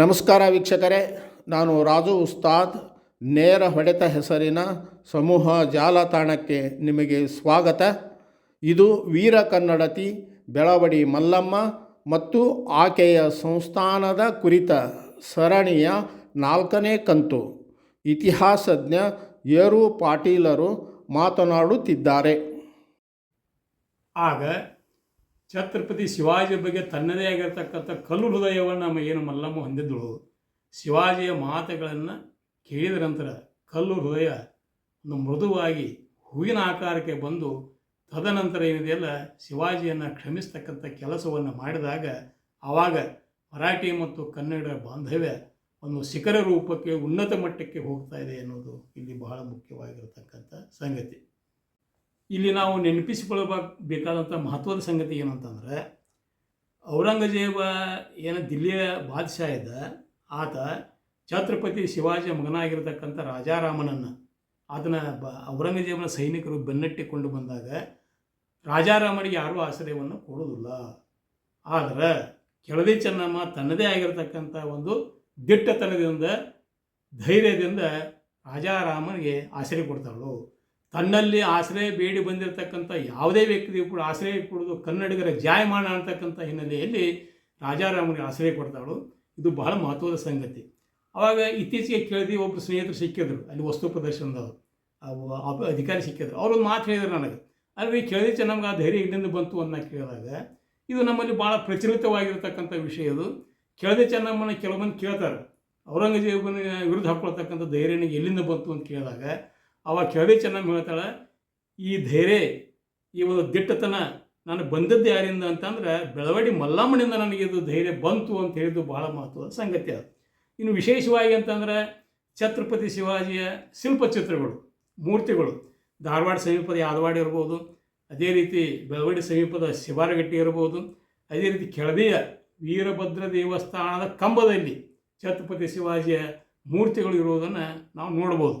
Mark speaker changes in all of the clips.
Speaker 1: ನಮಸ್ಕಾರ ವೀಕ್ಷಕರೇ, ನಾನು ರಾಜು ಉಸ್ತಾದ್. ನೇರ ಹೊಡೆತ ಹೆಸರಿನ ಸಮೂಹ ಜಾಲತಾಣಕ್ಕೆ ನಿಮಗೆ ಸ್ವಾಗತ. ಇದು ವೀರ ಕನ್ನಡತಿ ಬೆಳವಡಿ ಮಲ್ಲಮ್ಮ ಮತ್ತು ಆಕೆಯ ಸಂಸ್ಥಾನದ ಕುರಿತ ಸರಣಿಯ ನಾಲ್ಕನೇ ಕಂತು. ಇತಿಹಾಸಜ್ಞ ಏರು ಪಾಟೀಲರು ಮಾತನಾಡುತ್ತಿದ್ದಾರೆ.
Speaker 2: ಆಗ ಛತ್ರಪತಿ ಶಿವಾಜಿ ಬಗ್ಗೆ ತನ್ನದೇ ಆಗಿರತಕ್ಕಂಥ ಕಲ್ಲು ಹೃದಯವನ್ನು ನಮ್ಮ ಏನು ಮಲ್ಲಮ್ಮ ಹೊಂದಿದ್ದಳು ಶಿವಾಜಿಯ ಮಾತುಗಳನ್ನು ಕೇಳಿದ ನಂತರ ಕಲ್ಲು ಹೃದಯ ಒಂದು ಮೃದುವಾಗಿ ಹೂವಿನ ಆಕಾರಕ್ಕೆ ಬಂದು ತದನಂತರ ಏನಿದೆಯಲ್ಲ ಶಿವಾಜಿಯನ್ನು ಕ್ಷಮಿಸ್ತಕ್ಕಂಥ ಕೆಲಸವನ್ನು ಮಾಡಿದಾಗ ಆವಾಗ ಮರಾಠಿ ಮತ್ತು ಕನ್ನಡ ಬಾಂಧವ್ಯ ಒಂದು ಶಿಖರ ರೂಪಕ್ಕೆ ಉನ್ನತ ಮಟ್ಟಕ್ಕೆ ಹೋಗ್ತಾ ಇದೆ ಅನ್ನೋದು ಇಲ್ಲಿ ಬಹಳ ಮುಖ್ಯವಾಗಿರತಕ್ಕಂಥ ಸಂಗತಿ. ಇಲ್ಲಿ ನಾವು ನೆನಪಿಸಿಕೊಳ್ಳಬೇಕಾದಂಥ ಮಹತ್ವದ ಸಂಗತಿ ಏನು ಅಂತಂದರೆ, ಔರಂಗಜೇಬ ಏನು ದಿಲ್ಲಿಯ ಬಾದಶಾ ಇದ್ದ, ಆತ ಛತ್ರಪತಿ ಶಿವಾಜಿಯ ಮಗನಾಗಿರ್ತಕ್ಕಂಥ ರಾಜಾರಾಮನನ್ನು, ಆತನ ಬ, ಔರಂಗಜೇಬನ ಸೈನಿಕರು ಬೆನ್ನಟ್ಟಿಕೊಂಡು ಬಂದಾಗ ರಾಜಾರಾಮನಿಗೆ ಯಾರೂ ಆಶ್ರಯವನ್ನು ಕೊಡುವುದಿಲ್ಲ. ಆದರೆ ಕೆಳದಿ ಚೆನ್ನಮ್ಮ ತನ್ನದೇ ಆಗಿರತಕ್ಕಂಥ ಒಂದು ದಿಟ್ಟತನದಿಂದ, ಧೈರ್ಯದಿಂದ ರಾಜಾರಾಮನಿಗೆ ಆಶ್ರಯ ಕೊಡ್ತಾಳು. ತನ್ನಲ್ಲಿ ಆಶ್ರಯ ಬೇಡಿ ಬಂದಿರತಕ್ಕಂಥ ಯಾವುದೇ ವ್ಯಕ್ತಿಗೂ ಕೂಡ ಆಶ್ರಯ ಕೊಡೋದು ಕನ್ನಡಿಗರ ಜಾಯಮಾನ ಅಂತಕ್ಕಂಥ ಹಿನ್ನೆಲೆಯಲ್ಲಿ ರಾಜಾರಾಮನಿಗೆ ಆಶ್ರಯ ಕೊಡ್ತಾಳು. ಇದು ಬಹಳ ಮಹತ್ವದ ಸಂಗತಿ. ಅವಾಗ ಇತ್ತೀಚೆಗೆ ಕೇಳಿದ್ವಿ ಒಬ್ಬರು ಸ್ನೇಹಿತರು ಸಿಕ್ಕಿದ್ರು, ಅಲ್ಲಿ ವಸ್ತು ಪ್ರದರ್ಶನದವರು. ಅಧಿಕಾರಿ ಸಿಕ್ಕಿದ್ರು. ಅವ್ರೊಂದು ಮಾತು ಹೇಳಿದ್ರು ನನಗೆ. ಅಲ್ಲಿ ಕೇಳಿದ ಚೆನ್ನಾಗಿ ಆ ಧೈರ್ಯ ಇಲ್ಲಿಂದ ಬಂತು ಅನ್ನೋ ಕೇಳಿದಾಗ, ಇದು ನಮ್ಮಲ್ಲಿ ಭಾಳ ಪ್ರಚಲಿತವಾಗಿರ್ತಕ್ಕಂಥ ವಿಷಯ ಇದು. ಕೇಳದೆ ಚೆನ್ನಮ್ಮನ ಕೆಲವೊಂದು ಕೇಳ್ತಾರೆ. ಔರಂಗಜೇಬನ ವಿರುದ್ಧ ಹಾಕೊಳ್ತಕ್ಕಂಥ ಧೈರ್ಯನಿಗೆ ಎಲ್ಲಿಂದ ಬಂತು ಅಂತ ಕೇಳಿದಾಗ ಅವಾಗ ಕೆಳದಿ ಚೆನ್ನಮ್ಮ ಹೇಳ್ತಾಳೆ, ಈ ಧೈರ್ಯ, ಈ ಒಂದು ದಿಟ್ಟತನ ನಾನು ಬಂದದ್ದು ಯಾರಿಂದ ಅಂತಂದ್ರೆ ಬೆಳವಡಿ ಮಲ್ಲಮ್ಮನಿಂದ ನನಗೆ ಇದು ಧೈರ್ಯ ಬಂತು ಅಂತ ಹೇಳಿದ್ದು ಬಹಳ ಮಹತ್ವದ ಸಂಗತಿ ಅದು. ಇನ್ನು ವಿಶೇಷವಾಗಿ ಅಂತಂದ್ರೆ ಛತ್ರಪತಿ ಶಿವಾಜಿಯ ಶಿಲ್ಪಚಿತ್ರಗಳು, ಮೂರ್ತಿಗಳು, ಧಾರವಾಡ ಸಮೀಪದ ಯಾದವಾಡ ಇರ್ಬೋದು, ಅದೇ ರೀತಿ ಬೆಳವಡಿ ಸಮೀಪದ ಶಿವಾರಗಟ್ಟಿ ಇರ್ಬೋದು, ಅದೇ ರೀತಿ ಕೆಳದಿಯ ವೀರಭದ್ರ ದೇವಸ್ಥಾನದ ಕಂಬದಲ್ಲಿ ಛತ್ರಪತಿ ಶಿವಾಜಿಯ ಮೂರ್ತಿಗಳು ಇರುವುದನ್ನು ನಾವು ನೋಡ್ಬೋದು.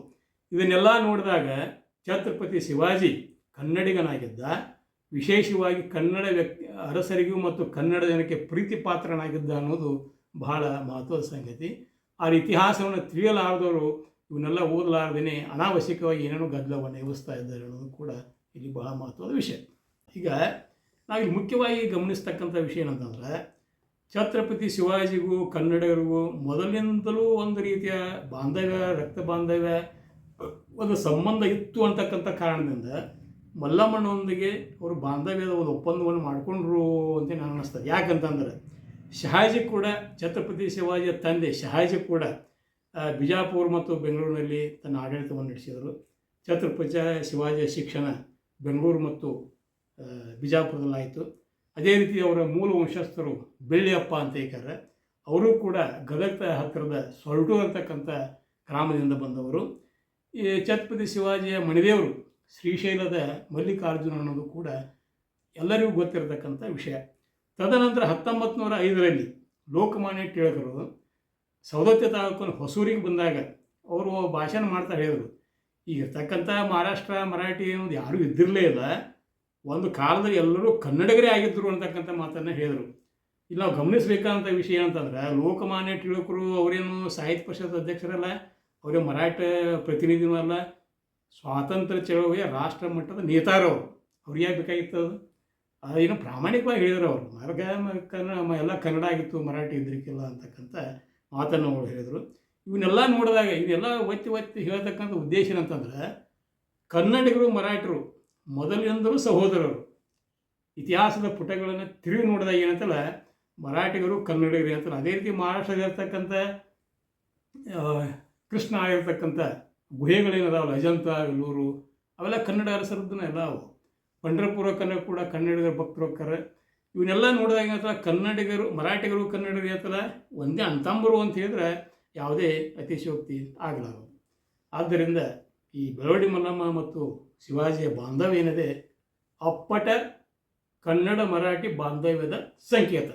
Speaker 2: ಇದನ್ನೆಲ್ಲ ನೋಡಿದಾಗ ಛತ್ರಪತಿ ಶಿವಾಜಿ ಕನ್ನಡಿಗನಾಗಿದ್ದ, ವಿಶೇಷವಾಗಿ ಕನ್ನಡ ವ್ಯಕ್ತಿ, ಅರಸರಿಗೂ ಮತ್ತು ಕನ್ನಡ ಜನಕ್ಕೆ ಪ್ರೀತಿ ಪಾತ್ರನಾಗಿದ್ದ ಅನ್ನೋದು ಬಹಳ ಮಹತ್ವದ ಸಂಗತಿ. ಆ ಇತಿಹಾಸವನ್ನು ತಿಳಿಯಲಾರದವರು ಇವನ್ನೆಲ್ಲ ಓದಲಾರ್ದೇ ಅನಾವಶ್ಯಕವಾಗಿ ಏನೇನೋ ಗದ್ದಲವನ್ನು ಎಬ್ಬಿಸ್ತಾ ಇದ್ದಾರೆ ಅನ್ನೋದು ಕೂಡ ಇಲ್ಲಿ ಬಹಳ ಮಹತ್ವದ ವಿಷಯ. ಈಗ ನಾವಿಲ್ಲಿ ಮುಖ್ಯವಾಗಿ ಗಮನಿಸ್ತಕ್ಕಂಥ ವಿಷಯ ಏನಂತಂದರೆ, ಛತ್ರಪತಿ ಶಿವಾಜಿಗೂ ಕನ್ನಡಿಗರಿಗೂ ಮೊದಲಿನಿಂದಲೂ ಒಂದು ರೀತಿಯ ಬಾಂಧವ್ಯ, ರಕ್ತ ಬಾಂಧವ್ಯ ಒಂದು ಸಂಬಂಧ ಇತ್ತು ಅಂತಕ್ಕಂಥ ಕಾರಣದಿಂದ ಮಲ್ಲಮ್ಮನೊಂದಿಗೆ ಅವರು ಬಾಂಧವ್ಯದ ಒಂದು ಒಪ್ಪಂದವನ್ನು ಮಾಡಿಕೊಂಡ್ರು ಅಂತ ನಾನು ಅನ್ನಿಸ್ತದೆ ಯಾಕಂತಂದ್ರೆ ಶಹಾಜಿ ಕೂಡ ಛತ್ರಪತಿ ಶಿವಾಜಿಯ ತಂದೆ ಶಹಾಜಿ ಕೂಡ ಬಿಜಾಪುರ ಮತ್ತು ಬೆಂಗಳೂರಿನಲ್ಲಿ ತನ್ನ ಆಡಳಿತವನ್ನು ನಡೆಸಿದರು. ಛತ್ರಪತಿ ಶಿವಾಜಿಯ ಶಿಕ್ಷಣ ಬೆಂಗಳೂರು ಮತ್ತು ಬಿಜಾಪುರದಲ್ಲಾಯಿತು. ಅದೇ ರೀತಿ ಅವರ ಮೂಲ ವಂಶಸ್ಥರು ಬೆಳ್ಳಿಯಪ್ಪ ಅಂತ ಹೇಳ್ತಾರೆ. ಅವರು ಕೂಡ ಗದಗ ಹತ್ತಿರದ ಸೊಲ್ಟು ಅಂತಕ್ಕಂಥ ಗ್ರಾಮದಿಂದ ಬಂದವರು. ಈ ಛತ್ರಪತಿ ಶಿವಾಜಿಯ ಮಣಿದೇವರು ಶ್ರೀಶೈಲದ ಮಲ್ಲಿಕಾರ್ಜುನ ಅನ್ನೋದು ಕೂಡ ಎಲ್ಲರಿಗೂ ಗೊತ್ತಿರತಕ್ಕಂಥ ವಿಷಯ. ತದನಂತರ ಹತ್ತೊಂಬತ್ತು ನೂರ ಐದರಲ್ಲಿ ಲೋಕಮಾನ್ಯ ಟಿಳಕರು ಸವದತ್ತ ತಾಲೂಕಿನ ಹೊಸೂರಿಗೆ ಬಂದಾಗ ಅವರು ಭಾಷಣ ಮಾಡ್ತಾ ಹೇಳಿದರು. ಈಗ ಇರ್ತಕ್ಕಂಥ ಮಹಾರಾಷ್ಟ್ರ, ಮರಾಠಿ ಅನ್ನೋದು ಯಾರೂ ಇದ್ದಿರಲೇ ಇಲ್ಲ. ಒಂದು ಕಾಲದಲ್ಲಿ ಎಲ್ಲರೂ ಕನ್ನಡಿಗರೇ ಆಗಿದ್ದರು ಅಂತಕ್ಕಂಥ ಮಾತನ್ನು ಹೇಳಿದರು. ಇಲ್ಲಿ ನಾವು ಗಮನಿಸಬೇಕಾದಂಥ ವಿಷಯ ಅಂತಂದ್ರೆ ಲೋಕಮಾನ್ಯ ಟಿಳಕರು ಅವರೇನು ಸಾಹಿತ್ಯ ಪರಿಷತ್ ಅಧ್ಯಕ್ಷರಲ್ಲ ಅವರೇ ಮರಾಠ ಪ್ರತಿನಿಧಿನೂ ಅಲ್ಲ ಸ್ವಾತಂತ್ರ್ಯ ಚಳವಳಿಯ ರಾಷ್ಟ್ರ ಮಟ್ಟದ ನೇತಾರವರು ಅವ್ರಿಗೆ ಯಾಕೆ ಬೇಕಾಗಿತ್ತು ಅದು? ಅದೇನು ಪ್ರಾಮಾಣಿಕವಾಗಿ ಹೇಳಿದ್ರು ಅವರು. ಮಾರ್ಗ ಕನ್ನಡ ಎಲ್ಲ ಕನ್ನಡ ಆಗಿತ್ತು ಮರಾಠಿ ಇದ್ರಿಕ್ಕಿಲ್ಲ ಅಂತಕ್ಕಂಥ ಮಾತನ್ನು ಅವರು ಹೇಳಿದರು. ಇವನ್ನೆಲ್ಲ ನೋಡಿದಾಗ, ಇವನ್ನೆಲ್ಲ ಒತ್ತಿ ಒತ್ತಿ ಹೇಳ್ತಕ್ಕಂಥ ಉದ್ದೇಶ ಏನಂತಂದ್ರೆ, ಕನ್ನಡಿಗರು, ಮರಾಠರು ಮೊದಲಿನಿಂದಲೂ ಸಹೋದರರು. ಇತಿಹಾಸದ ಪುಟಗಳನ್ನು ತಿರುಗಿ ನೋಡಿದಾಗ ಏನಂತಲ್ಲ, ಮರಾಠಿಗರು, ಕನ್ನಡಿಗರು ಅಂತಲ್ಲ, ಅದೇ ರೀತಿ ಮಹಾರಾಷ್ಟ್ರದಲ್ಲಿರ್ತಕ್ಕಂಥ ಕೃಷ್ಣ ಆಗಿರ್ತಕ್ಕಂಥ ಗುಹೆಗಳೇನದಾವಲ್ಲ ಅಜಂತ ವೆಲ್ಲೂರು, ಅವೆಲ್ಲ ಕನ್ನಡ ಅರಸರದ್ದನ್ನ ಎಲ್ಲ ಅವು ಪಂಢರಪುರ ಕನ್ನಡ ಕೂಡ ಕನ್ನಡಿಗರ ಭಕ್ತರು ಹೋಗ್ತಾರೆ. ಇವನ್ನೆಲ್ಲ ನೋಡಿದಾಗ ಏನಂತಲ್ಲ ಕನ್ನಡಿಗರು, ಮರಾಠಿಗರು, ಕನ್ನಡಿಗರು ಏನಂತಲ್ಲ ಒಂದೇ ಅಂತಂಬರು ಅಂತ ಹೇಳಿದ್ರೆ ಯಾವುದೇ ಅತಿಶಯೋಕ್ತಿ ಆಗಲಾರದು. ಆದ್ದರಿಂದ ಈ ಬೆಳವಡಿ ಮಲ್ಲಮ್ಮ ಮತ್ತು ಶಿವಾಜಿಯ ಬಾಂಧವ್ಯ ಏನಿದೆ, ಅಪ್ಪಟ ಕನ್ನಡ ಮರಾಠಿ ಬಾಂಧವ್ಯದ ಸಂಕೇತ.